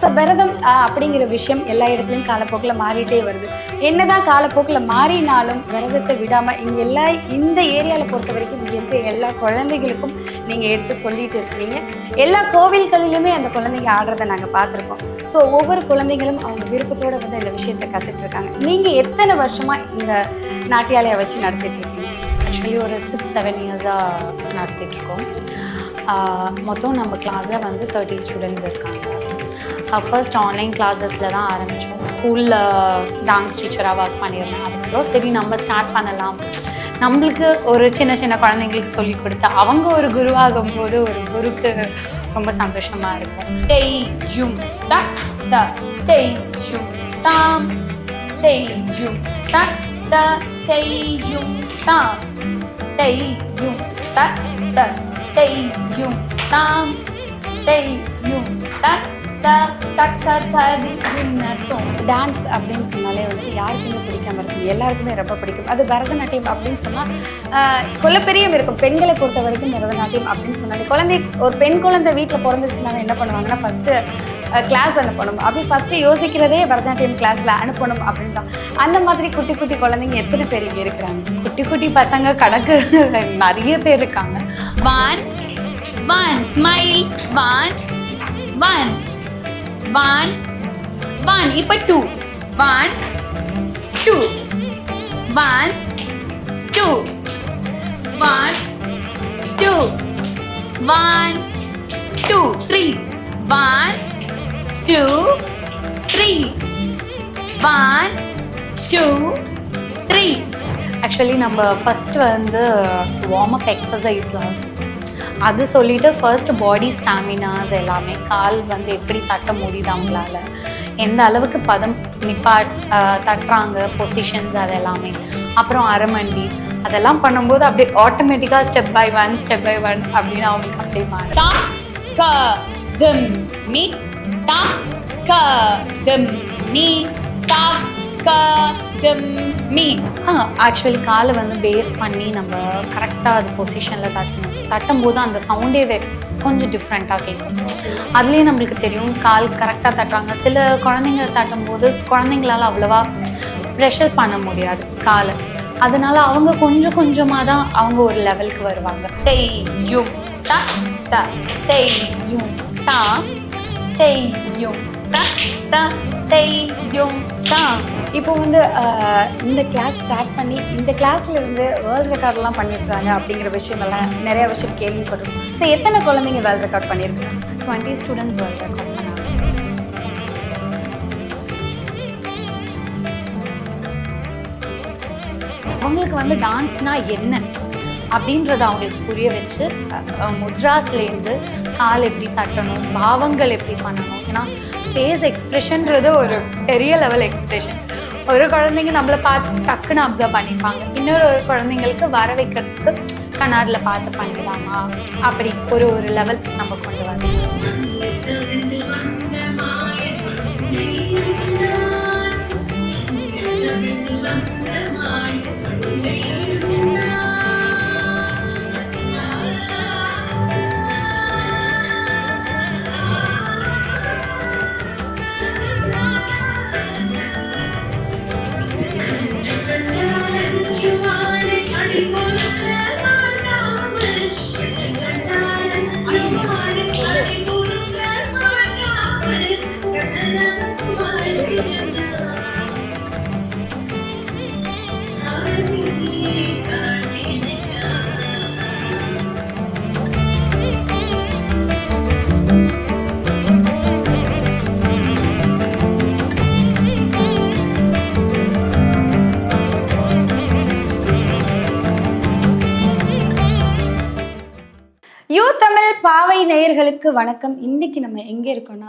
So விரதம் அப்படிங்கிற விஷயம் எல்லா இடத்துலையும் காலப்போக்கில் மாறிட்டே வருது. என்னதான் காலப்போக்கில் மாறினாலும் விரதத்தை விடாமல் இங்கே எல்லா இந்த ஏரியாவில் பொறுத்த வரைக்கும் இங்கே இருக்க எல்லா குழந்தைகளுக்கும் நீங்கள் எடுத்து சொல்லிட்டு இருக்கிறீங்க. எல்லா கோவில்களிலுமே அந்த குழந்தைங்க ஆடுறதை நாங்கள் பார்த்துருக்கோம். ஸோ ஒவ்வொரு குழந்தைகளும் அவங்க விருப்பத்தோடு வந்து இந்த விஷயத்தை கற்றுட்டு இருக்காங்க. நீங்கள் எத்தனை வருஷமாக இந்த நாட்டியாலயை வச்சு நடத்திட்டு இருக்கீங்க? ஆக்சுவலி ஒரு சிக்ஸ் செவன் இயர்ஸாக நடத்திட்டுருக்கோம் மொத்தம் நம்ம கிளாஸில் வந்து தேர்ட்டி ஸ்டூடெண்ட்ஸ் இருக்காங்க. ஃபர்ஸ்ட் ஆன்லைன் கிளாஸஸில் தான் ஆரம்பித்தோம் ஸ்கூலில் டான்ஸ் டீச்சராக ஒர்க் பண்ணியிருந்தேன். அதுக்கப்புறம் சரி நம்ம ஸ்டார்ட் பண்ணலாம். நம்மளுக்கு ஒரு சின்ன சின்ன குழந்தைங்களுக்கு சொல்லி கொடுத்து அவங்க ஒரு குருவாகும் போது ஒரு குருக்கு ரொம்ப சந்தோஷமாக இருக்கும். டெய் யும் த த டெய் யும் தாம் டெய் யும் த த டெய் யும் தாம் டெய் யும் த த டெய் யும் தாம் டெய் யும் த த தரி டான்ஸ் அப்படின்னு சொன்னாலே வந்துட்டு யாருக்குமே பிடிக்காம இருக்கும். எல்லாருக்குமே ரொம்ப பிடிக்கும். அது பரதநாட்டியம் அப்படின்னு சொன்னால் கொலப்பெரியும் இருக்கும். பெண்களை பொறுத்த வரைக்கும் பரதநாட்டியம் அப்படின்னு சொன்னாலே குழந்தை ஒரு பெண் குழந்தை வீட்டில் பிறந்துச்சுனாலும் என்ன பண்ணுவாங்கன்னா ஃபஸ்ட்டு கிளாஸ் அனுப்பணும். அப்படி ஃபஸ்ட்டு யோசிக்கிறதே பரதநாட்டியம் கிளாஸில் அனுப்பணும் அப்படின்னு தான். அந்த மாதிரி குட்டி குட்டி குழந்தைங்க எத்தனை பேர் இங்கே இருக்கிறாங்க? குட்டி குட்டி பசங்க கணக்கு நிறைய பேர் இருக்காங்க. One one smile one one one one இப்போ two one two one two one two one two three one two three one two three actually நம்ம ஃபர்ஸ்ட் வந்து வார்ம் அப் எக்ஸசைஸ்லாம் அது சொல்லிட்டு ஃபர்ஸ்ட் பாடி ஸ்டாமினாஸ் எல்லாமே கால் வந்து எப்படி தட்ட முடியுது அவங்களால எந்த அளவுக்கு பதம் நிப்பா தட்டுறாங்க பொசிஷன்ஸ் அது எல்லாமே. அப்புறம் அரமண்டி அதெல்லாம் பண்ணும்போது அப்படியே ஆட்டோமேட்டிக்காக step by one step by one அப்படின்னு அவங்களுக்கு அப்படியே மாறும் ஆக்சுவலி காலை வந்து பேஸ் பண்ணி நம்ம கரெக்டாக அது பொசிஷனில் தட்டணும். தட்டும்போது அந்த சவுண்டே கொஞ்சம் டிஃப்ரெண்ட்டாக கேட்கும் அதுலேயே நம்மளுக்கு தெரியும் கால் கரெக்டாக தட்டுறாங்க. சில குழந்தைங்க தட்டும்போது குழந்தைங்களால அவ்வளோவா ப்ரெஷர் பண்ண முடியாது காலை. அதனால அவங்க கொஞ்சம் கொஞ்சமாக தான் அவங்க ஒரு லெவலுக்கு வருவாங்க. தெய்யும் த தெய்யும் டெய் தா டெய் த த டெய் யும் தா இப்போ வந்து இந்த கிளாஸ் ஸ்டார்ட் பண்ணி இந்த கிளாஸ்ல இருந்து வேர்ல்ட் ரெக்கார்ட்லாம் பண்ணியிருக்காங்க அப்படிங்கிற விஷயமெல்லாம் நிறைய விஷயம் கேள்விப்படுறோம் ஸோ எத்தனை குழந்தைங்க வேர்ல்ட் ரெக்கார்ட் பண்ணியிருக்காங்க? டுவெண்ட்டி ஸ்டூடெண்ட்ஸ் வேர்ல்ட் ரெக்கார்ட் பண்ணாங்க. அவங்களுக்கு வந்து டான்ஸ்னா என்ன அப்படின்றத அவங்களுக்கு புரிய வச்சு முத்ராஸ்லேருந்து கால் எப்படி தட்டணும் பாவங்கள் எப்படி பண்ணணும் ஏன்னா ஃபேஸ் எக்ஸ்ப்ரெஷன்றது ஒரு பெரிய லெவல் எக்ஸ்ப்ரெஷன் ஒரு குழந்தைங்க நம்மளை பார்த்து டக்குன்னு அப்சர்வ் பண்ணிப்பாங்க. இன்னொரு ஒரு குழந்தைங்களுக்கு வர வைக்கிறதுக்கு கண்ணாடில் பார்த்து பண்ணிடலாமா? அப்படி ஒரு ஒரு லெவல் நம்ம கொண்டு வரணும். பாவை நேயர்களுக்கு வணக்கம். இன்னைக்கு நம்ம எங்கே இருக்கோம்னா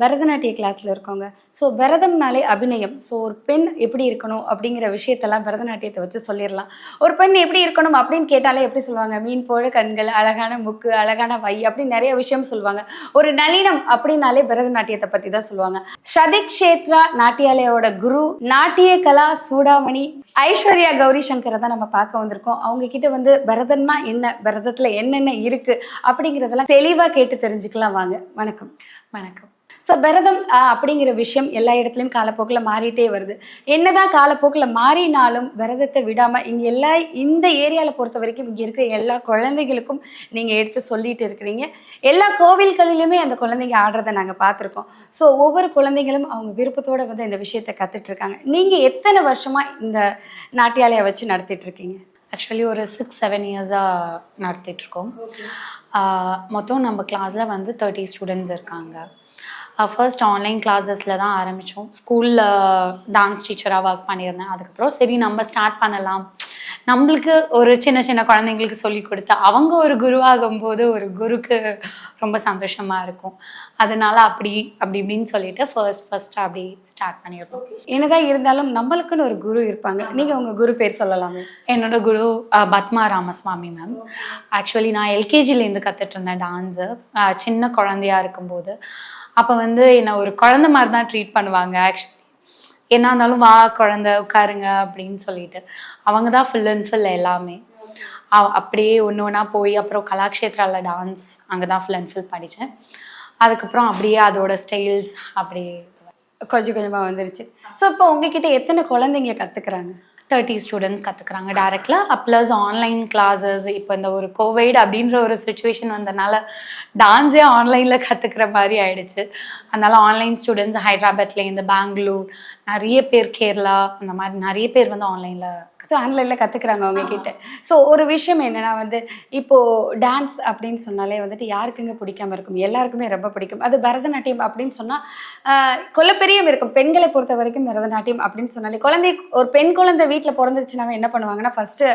பரதநாட்டிய கிளாஸில் இருக்கோங்க ஸோ பரதம்னாலே அபிநயம். ஸோ ஒரு பெண் எப்படி இருக்கணும் அப்படிங்கிற விஷயத்தெல்லாம் பரதநாட்டியத்தை வச்சு சொல்லிடலாம். ஒரு பெண் எப்படி இருக்கணும் அப்படின்னு கேட்டாலே எப்படி சொல்லுவாங்க? மீன் போல கண்கள் அழகான முக்கு அழகான வை அப்படின்னு நிறைய விஷயம் சொல்லுவாங்க. ஒரு நளினம் அப்படின்னாலே பரதநாட்டியத்தை பற்றி தான் சொல்லுவாங்க. ஷதிக் ஷேத்ரா நாட்டியாலயோட குரு நாட்டிய கலா சூடாமணி ஐஸ்வர்யா கௌரி சங்கரை தான் நம்ம பார்க்க வந்திருக்கோம். அவங்க கிட்ட வந்து பரதன்னா என்ன? பரதத்தில் என்னென்ன இருக்கு? அப்படிங்கிறதெல்லாம் தெளிவாக கேட்டு தெரிஞ்சுக்கலாம். வாங்க. வணக்கம். வணக்கம். ஸோ விரதம் அப்படிங்கிற விஷயம் எல்லா இடத்துலையும் காலப்போக்கில் மாறிட்டே வருது. என்னதான் காலப்போக்கில் மாறினாலும் விரதத்தை விடாமல் இங்கே எல்லா இந்த ஏரியாவில் பொறுத்த வரைக்கும் இங்கே இருக்கிற எல்லா குழந்தைகளுக்கும் நீங்கள் எடுத்து சொல்லிட்டு இருக்கிறீங்க. எல்லா கோவில்களிலுமே அந்த குழந்தைங்க ஆடுறதை நாங்கள் பார்த்துருக்கோம். ஸோ ஒவ்வொரு குழந்தைங்களும் அவங்க விருப்பத்தோடு வந்து இந்த விஷயத்தை கற்றுட்டு இருக்காங்க நீங்கள் எத்தனை வருஷமாக இந்த நாட்டியாலயை வச்சு நடத்திட்டு இருக்கீங்க ஆக்சுவலி ஒரு சிக்ஸ் செவன் இயர்ஸாக நடத்திட்டுருக்கோம் மொத்தம் நம்ம கிளாஸில் வந்து தேர்ட்டி ஸ்டூடெண்ட்ஸ் இருக்காங்க. ஃபர்ஸ்ட் ஆன்லைன் கிளாஸஸில் தான் ஆரம்பித்தோம் ஸ்கூலில் டான்ஸ் டீச்சராக ஒர்க் பண்ணியிருந்தேன். அதுக்கப்புறம் சரி நம்ம ஸ்டார்ட் பண்ணலாம். நம்மளுக்கு ஒரு சின்ன சின்ன குழந்தைங்களுக்கு சொல்லி கொடுத்து அவங்க ஒரு குருவாகும்போது ஒரு குருக்கு ரொம்ப சந்தோஷமாக இருக்கும். அதனால அப்படி அப்படி இப்படின்னு சொல்லிட்டு ஃபர்ஸ்ட் ஃபர்ஸ்ட் அப்படி ஸ்டார்ட் பண்ணியிருக்கோம். என்னதான் இருந்தாலும் நம்மளுக்குன்னு ஒரு குரு இருப்பாங்க. நீங்கள் உங்கள் குரு பேர் சொல்லலாமே. என்னோட குரு பத்மா ராமஸ்வாமி மேம் ஆக்சுவலி நான் எல்கேஜிலேருந்து கற்றுட்டு இருந்தேன் டான்ஸு சின்ன குழந்தையா இருக்கும்போது அப்போ வந்து என்னை ஒரு குழந்தை மாதிரி தான் ட்ரீட் பண்ணுவாங்க ஆக்சுவலி என்ன இருந்தாலும் வா குழந்தை உட்காருங்க அப்படின்னு சொல்லிட்டு. அவங்க தான் ஃபுல் அண்ட் ஃபுல் எல்லாமே அப்படியே ஒன்று ஒன்றா போய் அப்புறம் கலாக்ஷேத்ராவில் டான்ஸ் அங்கே தான் ஃபுல் அண்ட் ஃபுல் படித்தேன் அதுக்கப்புறம் அப்படியே அதோட ஸ்டைல்ஸ் அப்படியே கொஞ்சம் கொஞ்சமாக வந்துருச்சு. ஸோ இப்போ உங்ககிட்ட எத்தனை குழந்தைங்க கற்றுக்குறாங்க தேர்ட்டி ஸ்டூடெண்ட்ஸ் கற்றுக்குறாங்க டேரெக்டில் ப்ளஸ் ஆன்லைன் கிளாஸஸ் இப்போ இந்த ஒரு கோவிட் அப்படின்ற ஒரு சுச்சுவேஷன் வந்தனால டான்ஸே ஆன்லைனில் கற்றுக்கிற மாதிரி ஆயிடுச்சு. அதனால ஆன்லைன் ஸ்டூடெண்ட்ஸ் ஹைதராபாத்லேருந்து பெங்களூர் நிறைய பேர் கேரளா அந்த மாதிரி நிறைய பேர் வந்து ஆன்லைனில் ஸோ ஆன்லைனில் கற்றுக்குறாங்க உங்ககிட்ட ஸோ ஒரு விஷயம் என்னன்னா வந்து இப்போது டான்ஸ் அப்படின்னு சொன்னாலே வந்துட்டு யாருக்குங்க பிடிக்காம இருக்கும்? எல்லாருக்குமே ரொம்ப பிடிக்கும். அது பரதநாட்டியம் அப்படின்னு சொன்னால் கொலப்பெரியம் இருக்கும். பெண்களை பொறுத்த வரைக்கும் பரதநாட்டியம் அப்படின்னு சொன்னாலே குழந்தை ஒரு பெண் குழந்தை வீட்டில் பிறந்துச்சுனாவே என்ன பண்ணுவாங்கன்னா ஃபஸ்ட்டு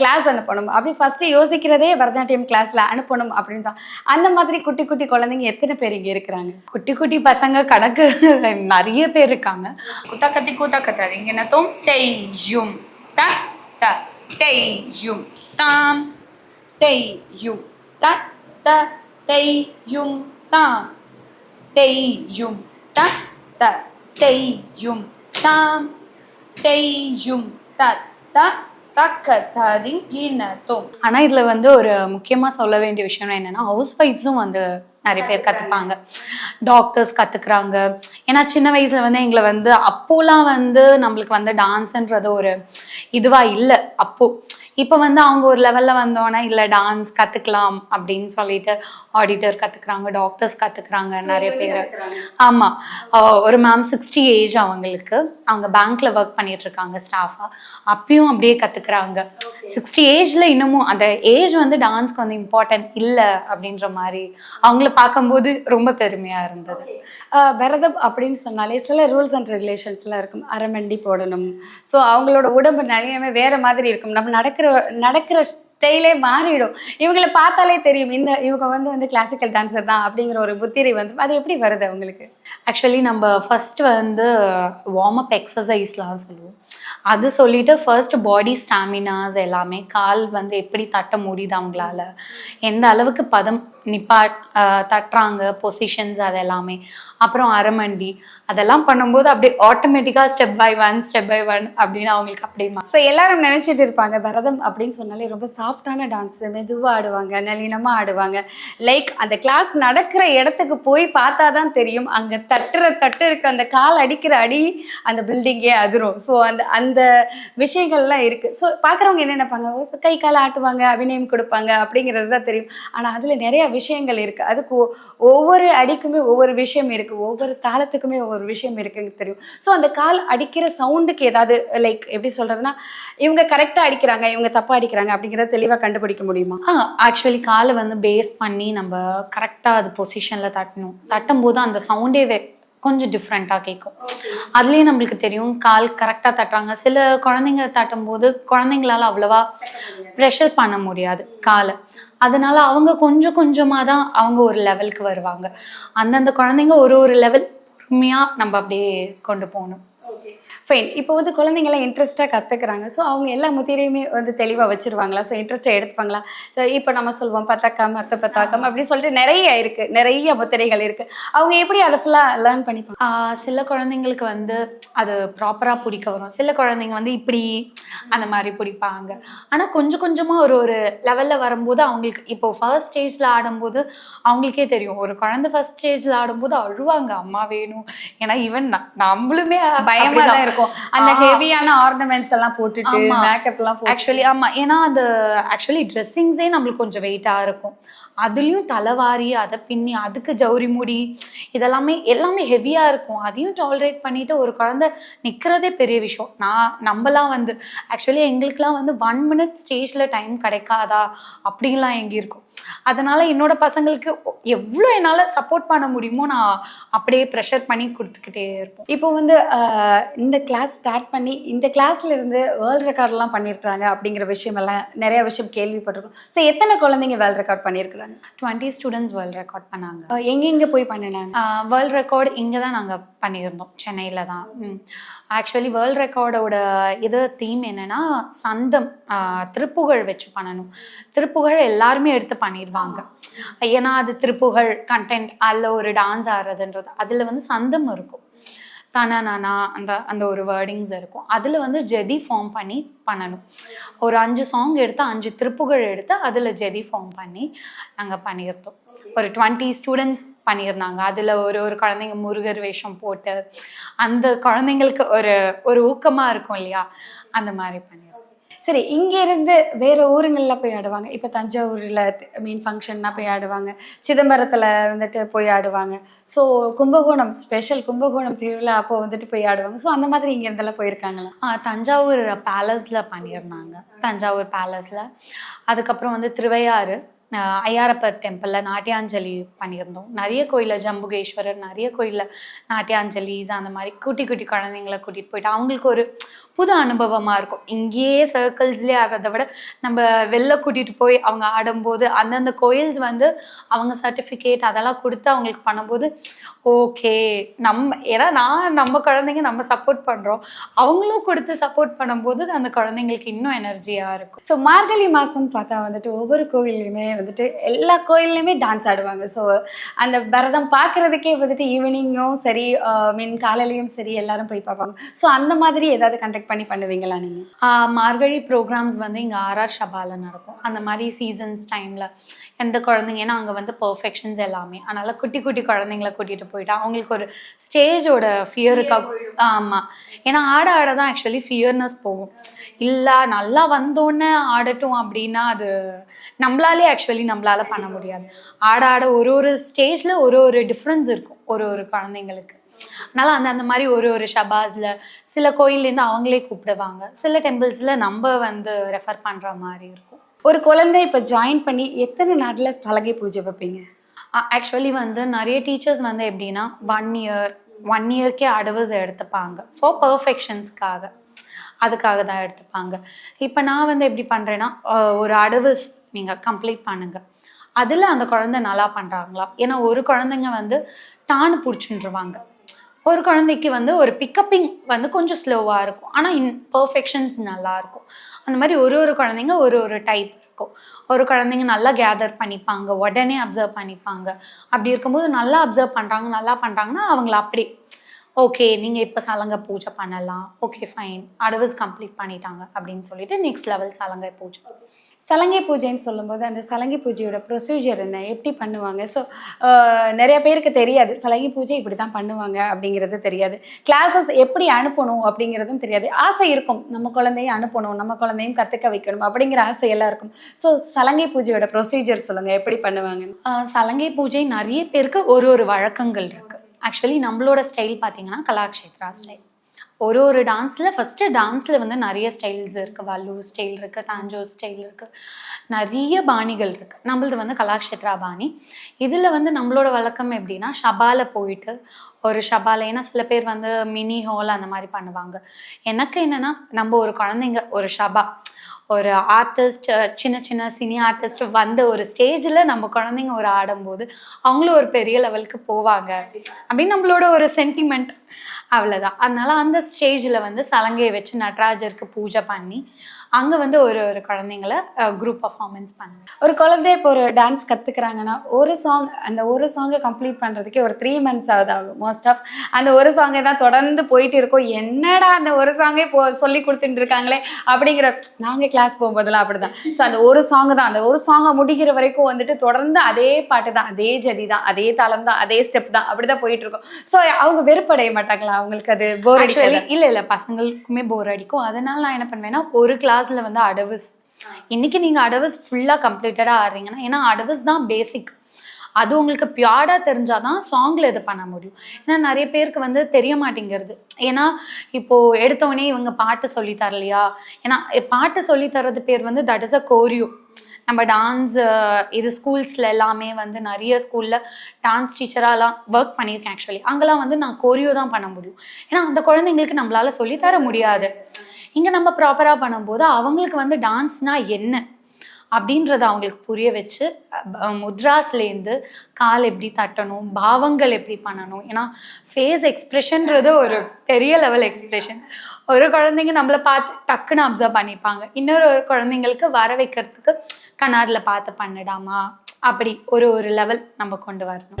கிளாஸ் அனுப்பணும். அப்படி ஃபஸ்ட்டு யோசிக்கிறதே பரதநாட்டியம் கிளாஸில் அனுப்பணும் அப்படின்னு தான். அந்த மாதிரி குட்டி குட்டி குழந்தைங்க எத்தனை பேர் இங்கே இருக்கிறாங்க? குட்டி குட்டி பசங்க கணக்கு நிறைய பேர் இருக்காங்க. குத்தா கத்தி கூத்தா கத்தாதீங்க. என்ன தோம் டெய் யும் த த டெய் தாம் டெய் யும் த த டெய்யும் தாம் டெய் த த டெய்யும் தாம் டெய் யும் த த ஆனா இதுல வந்து ஒரு முக்கியமா சொல்ல வேண்டிய விஷயம் என்னன்னா ஹவுஸ் ஒய்ஃப்ஸும் வந்து நிறைய பேர் கத்துப்பாங்க. டாக்டர்ஸ் கத்துக்கிறாங்க. ஏன்னா சின்ன வயசுல வந்து எங்களை வந்து அப்போலாம் வந்து நம்மளுக்கு வந்து டான்ஸ்ன்றது ஒரு இதுவா இல்லை அப்போ. இப்போ வந்து அவங்க ஒரு லெவல்ல வந்தோன்னே இல்லை டான்ஸ் கத்துக்கலாம் அப்படின்னு சொல்லிட்டு ஆடிட்டர் கத்துக்கிறாங்க டாக்டர்ஸ் கத்துக்கிறாங்க நிறைய பேர். ஆமா. ஆஹ் ஒரு மேம் சிக்ஸ்டி ஏஜ் அவங்களுக்கு அவங்க பேங்க்ல ஒர்க் பண்ணிட்டு இருக்காங்க ஸ்டாஃபா அப்பயும் அப்படியே கத்துக்கிறாங்க. சிக்ஸ்டி ஏஜ்ல இன்னமும் அந்த ஏஜ் வந்து டான்ஸ்க்கு வந்து இம்பார்ட்டன்ட் இல்லை அப்படின்ற மாதிரி அவங்கள பார்க்கும்போது ரொம்ப பெருமையா இருந்தது. பரதம் விரதம் அப்படின்னு சொன்னாலே சில ரூல்ஸ் அண்ட் ரெகுலேஷன்ஸ்லாம் இருக்கும். அரமண்டி போடணும். ஸோ அவங்களோட உடம்பு நிறையவே வேறு மாதிரி இருக்கும். நம்ம நடக்கிற நடக்கிற ஸ்டைலே மாறிடும். இவங்களை பார்த்தாலே தெரியும். இந்த இவங்க வந்து வந்து கிளாசிக்கல் டான்சர் தான் அப்படிங்கிற ஒரு புத்திரை வந்து அது எப்படி வருது அவங்களுக்கு? ஆக்சுவலி நம்ம ஃபர்ஸ்ட் வந்து வார்ம் அப் எக்ஸசைஸ்லாம் சொல்லுவோம். அது சொல்லிட்டு ஃபர்ஸ்ட் பாடி ஸ்டாமினாஸ் எல்லாமே கால் வந்து எப்படி தட்ட முடியுது அவங்களால? எந்த அளவுக்கு பதம் நிப்பா தட்டுறாங்க பொசிஷன்ஸ் அது எல்லாமே அப்புறம் அரமண்டி அதெல்லாம் பண்ணும்போது அப்படியே ஆட்டோமேட்டிக்காக step by one step by one அப்படின்னு அவங்களுக்கு அப்படியே ஸோ எல்லாரும் நினைச்சிட்டு இருப்பாங்க பரதம் அப்படின்னு சொன்னாலே ரொம்ப சாஃப்டான டான்ஸ் மெதுவாக ஆடுவாங்க நளினமாக ஆடுவாங்க. லைக் அந்த கிளாஸ் நடக்கிற இடத்துக்கு போய் பார்த்தா தான் தெரியும் அங்கே தட்டுற தட்டு இருக்க அந்த கால் அடிக்கிற அடி அந்த பில்டிங்கே அதிரும். ஸோ அந்த அந்த விஷயங்கள்லாம் இருக்குது ஸோ பார்க்குறவங்க என்ன நினைப்பாங்க? ஓ, கை கால் ஆட்டுவாங்க அபிநயம் கொடுப்பாங்க அப்படிங்கிறது தான் தெரியும். ஆனால் அதில் நிறையா விஷயங்கள் இருக்குது அதுக்கு ஒ- ஒவ்வொரு அடிக்குமே ஒவ்வொரு விஷயம் இருக்குது ஒவ்வொரு தாளத்துக்குமே ஒவ்வொரு விஷயம் இருக்குங்க தெரியும். ஸோ அந்த கால் அடிக்கிற சவுண்டுக்கு ஏதாவது லைக் எப்படி சொல்கிறதுனா இவங்க கரெக்டாக அடிக்கிறாங்க இவங்க தப்பாக அடிக்கிறாங்க அப்படிங்கிறத தெளிவாக கண்டுபிடிக்க முடியுமா? ஆ ஆக்சுவலி காலை வந்து பேஸ் பண்ணி நம்ம கரெக்டாக அது பொசிஷனில் தட்டணும். தட்டும் போது அந்த சவுண்டே கொஞ்சம் டிஃப்ரெண்ட்டாக கேட்கும் அதுலேயே நம்மளுக்கு தெரியும் கால் கரெக்டாக தட்டுறாங்க. சில குழந்தைங்க தட்டும் போது குழந்தைங்களால அவ்வளவா ப்ரெஷர் பண்ண முடியாது காலை. அதனால அவங்க கொஞ்சம் கொஞ்சமாக தான் அவங்க ஒரு லெவலுக்கு வருவாங்க. அந்தந்த குழந்தைங்க ஒரு ஒரு லெவல் பொறுமையாக நம்ம அப்படியே கொண்டு போகணும். ஃபைன் இப்போ வந்து குழந்தைங்களாம் இன்ட்ரெஸ்ட்டாக கற்றுக்குறாங்க ஸோ அவங்க எல்லா முத்திரையுமே வந்து தெளிவாக வச்சிருவாங்களா? ஸோ இன்ட்ரெஸ்ட்டை எடுத்துப்பாங்களா? ஸோ இப்போ நம்ம சொல்லுவோம் பத்தாக்கம் மத்த பத்தாக்கம் அப்படின்னு சொல்லிட்டு நிறைய இருக்குது நிறைய முத்திரைகள் இருக்குது அவங்க எப்படி அதை ஃபுல்லாக லேர்ன் பண்ணிப்பாங்க? சில குழந்தைங்களுக்கு வந்து அது ப்ராப்பராக பிடிக்க வரும். சில குழந்தைங்க வந்து இப்படி அந்த மாதிரி பிடிப்பாங்க. ஆனால் கொஞ்சம் கொஞ்சமாக ஒரு ஒரு லெவலில் வரும்போது அவங்களுக்கு இப்போ ஃபர்ஸ்ட் ஸ்டேஜில் ஆடும்போது அவங்களுக்கே தெரியும். ஒரு குழந்தை ஃபர்ஸ்ட் ஸ்டேஜில் ஆடும்போது அழுவாங்க. அம்மா வேணும். ஏன்னா ஈவன் நம்மளுமே பயமா அப்படிதான். தான் இருக்கும். அந்த ஆ. ஹெவியான ஆர்னமெண்ட்ஸ் எல்லாம் போட்டுட்டு. மேக்கப் எல்லாம் ஆக்சுவலி ஆமா. ஏன்னா அந்த ஆக்சுவலி ட்ரெஸ்ஸிங்ஸே நம்மளுக்கு கொஞ்சம் வெயிட்டாக இருக்கும். அதுலேயும் தலைவாரி அதை பின்னி அதுக்கு ஜவுரி முடி இதெல்லாமே எல்லாமே ஹெவியாக இருக்கும். அதையும் டாலரேட் பண்ணிட்டு ஒரு குழந்தை நிற்கிறதே பெரிய விஷயம். நான் நம்மலாம் வந்து ஆக்சுவலி எங்களுக்குலாம் வந்து ஒன் மினிட் ஸ்டேஜில் டைம் கிடைக்காதா? அப்படின்லாம் எங்கே இருக்கும். அதனால என்னோட பசங்களுக்கு எவ்வளோ என்னால் சப்போர்ட் பண்ண முடியுமோ நான் அப்படியே ப்ரெஷர் பண்ணி கொடுத்துக்கிட்டே இருப்போம். இப்போ வந்து இந்த கிளாஸ் ஸ்டார்ட் பண்ணி இந்த கிளாஸ்ல இருந்து வேர்ல்ட் ரெக்கார்ட்லாம் பண்ணியிருக்காங்க அப்படிங்கிற விஷயம் எல்லாம் நிறைய விஷயம் கேள்விப்பட்டிருக்கோம். ஸோ எத்தனை குழந்தைங்க வேர்ல்ட் ரெக்கார்ட் பண்ணியிருக்கிறாங்க டுவெண்ட்டி ஸ்டூடெண்ட்ஸ் வேர்ல்ட் ரெக்கார்ட் பண்ணாங்க. எங்கெங்க போய் பண்ணினாங்க? வேர்ல்ட் ரெக்கார்டு இங்கே தான் நாங்கள் பண்ணியிருந்தோம் சென்னையில் தான். ஆக்சுவலி வேர்ல்ட் ரெக்கார்டோட இது தீம் என்னன்னா சந்தம் திருப்புகழ் வச்சு பண்ணணும். திருப்புகழ் எல்லாருமே எடுத்து பண்ணிடுவாங்க ஏன்னா அது திருப்புகள் கண்டென்ட் அதில் ஒரு டான்ஸ் ஆடுறதுன்றது அதில் வந்து சந்தம் இருக்கும். தானா நானா அந்த அந்த ஒரு வேர்டிங்ஸ் இருக்கும். அதில் வந்து ஜெதி ஃபார்ம் பண்ணி பண்ணணும். ஒரு அஞ்சு சாங் எடுத்து அஞ்சு திருப்புகள் எடுத்து அதில் ஜெதி ஃபார்ம் பண்ணி நாங்கள் பண்ணியிருந்தோம். ஒரு டுவெண்ட்டி ஸ்டூடெண்ட்ஸ் பண்ணியிருந்தாங்க. அதில் ஒரு ஒரு குழந்தைங்க முருகர் வேஷம் போட்டு அந்த குழந்தைங்களுக்கு ஒரு ஒரு ஊக்கமாக இருக்கும் இல்லையா? அந்த மாதிரி பண்ணி சரி இங்கேருந்து வேறு வேற ஊருங்கள்ல போய் ஆடுவாங்க. இப்போ தஞ்சாவூர்ல மீன் ஃபங்க்ஷன்னா போய் ஆடுவாங்க. சிதம்பரத்துல வந்துட்டு போய் ஆடுவாங்க. ஸோ கும்பகோணம் ஸ்பெஷல் கும்பகோணம் திருவிழா அப்போ வந்துட்டு போய் ஆடுவாங்க. ஸோ அந்த மாதிரி இங்க இருந்தெல்லாம் போயிருக்காங்களா? தஞ்சாவூர் பேலஸில் பண்ணியிருந்தாங்க. தஞ்சாவூர் பேலஸில் அதுக்கப்புறம் வந்து திருவையாறு. ஐயாரப்பர் டெம்பிளில் நாட்டியாஞ்சலி பண்ணியிருந்தோம். நிறைய கோயிலில் ஜம்புகேஸ்வரர் நிறைய கோயிலில் நாட்டியாஞ்சலிஸ் அந்த மாதிரி குட்டி குட்டி குழந்தைங்கள கூட்டிகிட்டு போயிட்டு அவங்களுக்கு ஒரு புது அனுபவமாக இருக்கும். இங்கேயே சர்க்கிள்ஸ்லேயே ஆடுறத விட நம்ம வெளில கூட்டிகிட்டு போய் அவங்க ஆடும்போது அந்தந்த கோயில்ஸ் வந்து அவங்க சர்டிஃபிகேட் அதெல்லாம் கொடுத்து அவங்களுக்கு பண்ணும்போது ஓகே நம்ம ஏன்னா நான் நம்ம குழந்தைங்க நம்ம சப்போர்ட் பண்ணுறோம் அவங்களும் கொடுத்து சப்போர்ட் பண்ணும்போது அந்த குழந்தைங்களுக்கு இன்னும் எனர்ஜியாக இருக்கும். ஸோ மார்கழி மாதம் பார்த்தா வந்துட்டு ஒவ்வொரு கோவில்லையுமே வந்துட்டு எல்லா கோயில்லையுமே டான்ஸ் ஆடுவாங்க. ஸோ அந்த பரதம் பார்க்கறதுக்கே வந்துட்டு ஈவினிங்கும் சரி மீன் காலையிலையும் சரி எல்லாரும் போய் பார்ப்பாங்க. ஸோ அந்த மாதிரி ஏதாவது கண்டக்ட் பண்ணி பண்ணுவீங்களா நீங்கள் மார்கழி ப்ரோக்ராம்ஸ் வந்து இங்கே ஆர்ஆர் ஷபால நடக்கும். அந்த மாதிரி சீசன்ஸ் டைமில் எந்த குழந்தைங்க ஏன்னா அங்கே வந்து பர்ஃபெக்ஷன்ஸ் எல்லாமே. அதனால குட்டி குட்டி குழந்தைங்கள கூட்டிகிட்டு போயிட்டு அவங்களுக்கு ஒரு ஸ்டேஜோட ஃபியருக்காக ஆமாம் ஏன்னா ஆட ஆட தான் ஆக்சுவலி ஃபியர்னஸ் போகும். இல்லை நல்லா வந்தோடனே ஆடட்டும் அப்படின்னா அது நம்மளாலே ஆக்சுவலி நம்மளால பண்ண முடியாது. ஆட ஆட ஒரு ஒரு ஸ்டேஜில் ஒரு ஒரு டிஃப்ரென்ஸ் இருக்கும் ஒரு ஒரு குழந்தைங்களுக்கு. அதனால அந்த அந்த மாதிரி ஒரு ஒரு ஷபாஸ்ல சில கோயில்லேருந்து அவங்களே கூப்பிடுவாங்க. சில டெம்பிள்ஸ்ல நம்ம வந்து ரெஃபர் பண்ற மாதிரி இருக்கும். ஒரு குழந்தை இப்போ ஜாயின் பண்ணி எத்தனை நாட்டில் சலகை பூஜை வைப்பீங்க? ஆக்சுவலி வந்து நிறைய டீச்சர்ஸ் வந்து எப்படின்னா ஒன் இயர் ஒன் இயர்க்கே அடவர்ஸ் எடுத்துப்பாங்க. ஃபார் பர்ஃபெக்ஷன்ஸ்க்காக அதுக்காக தான் எடுத்துப்பாங்க. இப்போ நான் வந்து எப்படி பண்ணுறேன்னா ஒரு அடவு நீங்கள் கம்ப்ளீட் பண்ணுங்க. அதில் அந்த குழந்தை நல்லா பண்ணுறாங்களா ஏன்னா ஒரு குழந்தைங்க வந்து டான்னு பிடிச்சின்றுவாங்க. ஒரு குழந்தைக்கு வந்து ஒரு பிக்கப்பிங் வந்து கொஞ்சம் ஸ்லோவாக இருக்கும். ஆனால் இன் பர்ஃபெக்ஷன்ஸ் நல்லா இருக்கும். அந்த மாதிரி ஒரு ஒரு குழந்தைங்க ஒரு ஒரு டைப் இருக்கும். ஒரு குழந்தைங்க நல்லா கேதர் பண்ணிப்பாங்க உடனே அப்சர்வ் பண்ணிப்பாங்க. அப்படி இருக்கும்போது நல்லா அப்சர்வ் பண்ணுறாங்க நல்லா பண்ணுறாங்கன்னா அவங்கள அப்படி ஓகே நீங்கள் இப்போ சலங்கை பூஜை பண்ணலாம். ஓகே ஃபைன் அடவர்ஸ் கம்ப்ளீட் பண்ணிட்டாங்க அப்படின்னு சொல்லிட்டு நெக்ஸ்ட் லெவல் சலங்கை பூஜை. சலங்கை பூஜைன்னு சொல்லும்போது அந்த சலங்கை பூஜையோட ப்ரொசீஜர் என்ன? எப்படி பண்ணுவாங்க? ஸோ நிறைய பேருக்கு தெரியாது. சலங்கை பூஜை இப்படி தான் பண்ணுவாங்க அப்படிங்கிறது தெரியாது. கிளாஸஸ் எப்படி அனுப்பணும் அப்படிங்கிறதும் தெரியாது. ஆசை இருக்கும். நம்ம குழந்தையும் அனுப்பணும் நம்ம குழந்தையும் கற்றுக்க வைக்கணும் அப்படிங்கிற ஆசை எல்லாம் இருக்கும். ஸோ சலங்கை பூஜையோட ப்ரொசீஜர் சொல்லுங்கள் எப்படி பண்ணுவாங்க சலங்கை பூஜை நிறைய பேருக்கு ஒரு ஒரு வழக்கங்கள் இருக்கு. ஆக்சுவலி நம்மளோட ஸ்டைல் பார்த்தீங்கன்னா கலாக்ஷேத்ரா ஸ்டைல் ஒரு ஒரு டான்ஸில் ஃபஸ்ட்டு டான்ஸில் வந்து நிறைய ஸ்டைல்ஸ் இருக்குது வல்லூர் ஸ்டைல் இருக்குது தாஞ்சூர் ஸ்டைல் இருக்குது நிறைய பாணிகள் இருக்குது நம்மளது வந்து கலாக்ஷேத்ரா பாணி. இதில் வந்து நம்மளோட வழக்கம் எப்படின்னா ஷபால போயிட்டு ஒரு ஷபால ஏன்னா சில பேர் வந்து மினி ஹால் அந்த மாதிரி பண்ணுவாங்க. எனக்கு என்னென்னா நம்ம ஒரு குழந்தைங்க ஒரு ஷபா ஒரு ஆர்டிஸ்ட் சின்ன சின்ன சினி ஆர்டிஸ்ட் வந்து ஒரு ஸ்டேஜில் நம்ம குழந்தைங்க ஒரு ஆடும்போது அவங்களும் ஒரு பெரிய லெவலுக்கு போவாங்க. அப்படின்னு நம்மளோட ஒரு சென்டிமெண்ட் அவ்வளோதான் அதனால அந்த ஸ்டேஜில் வந்து சலங்கையை வச்சு நடராஜருக்கு பூஜை பண்ணி அங்கே வந்து ஒரு ஒரு குழந்தைங்கள குரூப் பர்ஃபார்மன்ஸ் பண்ணுவேன் ஒரு குழந்தை இப்போ ஒரு டான்ஸ் கத்துக்கிறாங்கன்னா ஒரு சாங் அந்த ஒரு சாங்கை கம்ப்ளீட் பண்றதுக்கே ஒரு த்ரீ மந்த்ஸ் ஆகுது ஆகும் மோஸ்ட் ஆஃப் அந்த ஒரு சாங்கை தான் தொடர்ந்து போயிட்டு இருக்கோம். என்னடா அந்த ஒரு சாங்கே போ சொல்லி கொடுத்துட்டு இருக்காங்களே அப்படிங்கிற நாங்க கிளாஸ் போகும்போதெல்லாம் அப்படிதான். ஸோ அந்த ஒரு சாங் தான் அந்த ஒரு சாங்கை முடிக்கிற வரைக்கும் வந்துட்டு தொடர்ந்து அதே பாட்டு தான் அதே ஜதி தான் அதே தாளம் தான் அதே ஸ்டெப் தான் அப்படிதான் போயிட்டு இருக்கும். ஸோ அவங்க வெறுப்படைய மாட்டாங்களா? அவங்களுக்கு அது போர் ஆக்சுவலி அடிக்கல இல்லை பசங்களுக்குமே போர் அடிக்கும். அதனால நான் என்ன பண்ணுவேன்னா ஒரு கிளாஸ்ல வந்து அடவஸ் இன்னைக்கு நீங்க அடவஸ் ஃபுல்லா கம்ப்ளீட்டடா ஆடுறீங்கன்னா ஏன்னா அடவஸ் தான் பேசிக் அது உங்களுக்கு பியூர்டா தெரிஞ்சாதான் சாங்ல இது பண்ண முடியும். ஏன்னா நிறைய பேருக்கு வந்து தெரிய மாட்டேங்கிறது. ஏன்னா இப்போ எடுத்தவொடனே இவங்க பாட்டு சொல்லி தரலையா? ஏன்னா பாட்டு சொல்லி தர்றது பேர் வந்து தட் இஸ் அ கோரியோ நம்ம டான்ஸ் இது ஸ்கூல்ஸ்ல எல்லாமே வந்து நிறைய ஸ்கூல்ல டான்ஸ் டீச்சராலாம் ஒர்க் பண்ணியிருக்கேன் ஆக்சுவலி அங்கெல்லாம் வந்து நான் கோரியோ தான் பண்ண முடியும். ஏன்னா அந்த குழந்தைங்களுக்கு நம்மளால சொல்லித் தர முடியாது. இங்கே நம்ம ப்ராப்பராக பண்ணும்போது அவங்களுக்கு வந்து டான்ஸ்னா என்ன? அப்படின்றத அவங்களுக்கு புரிய வச்சு முத்ராஸ்லேருந்து கால் எப்படி தட்டணும் பாவங்கள் எப்படி பண்ணணும் ஏன்னா ஃபேஸ் எக்ஸ்பிரஷன்றது ஒரு பெரிய லெவல் எக்ஸ்பிரஷன் ஒரு குழந்தைங்க நம்மளை பார்த்து டக்குன்னு அப்சர்வ் பண்ணிப்பாங்க. இன்னொரு ஒரு குழந்தைங்களுக்கு வர வைக்கிறதுக்கு கண்ணாடில் பார்த்து பண்ணிடாமா? அப்படி ஒரு ஒரு லெவல் நம்ம கொண்டு வரணும்.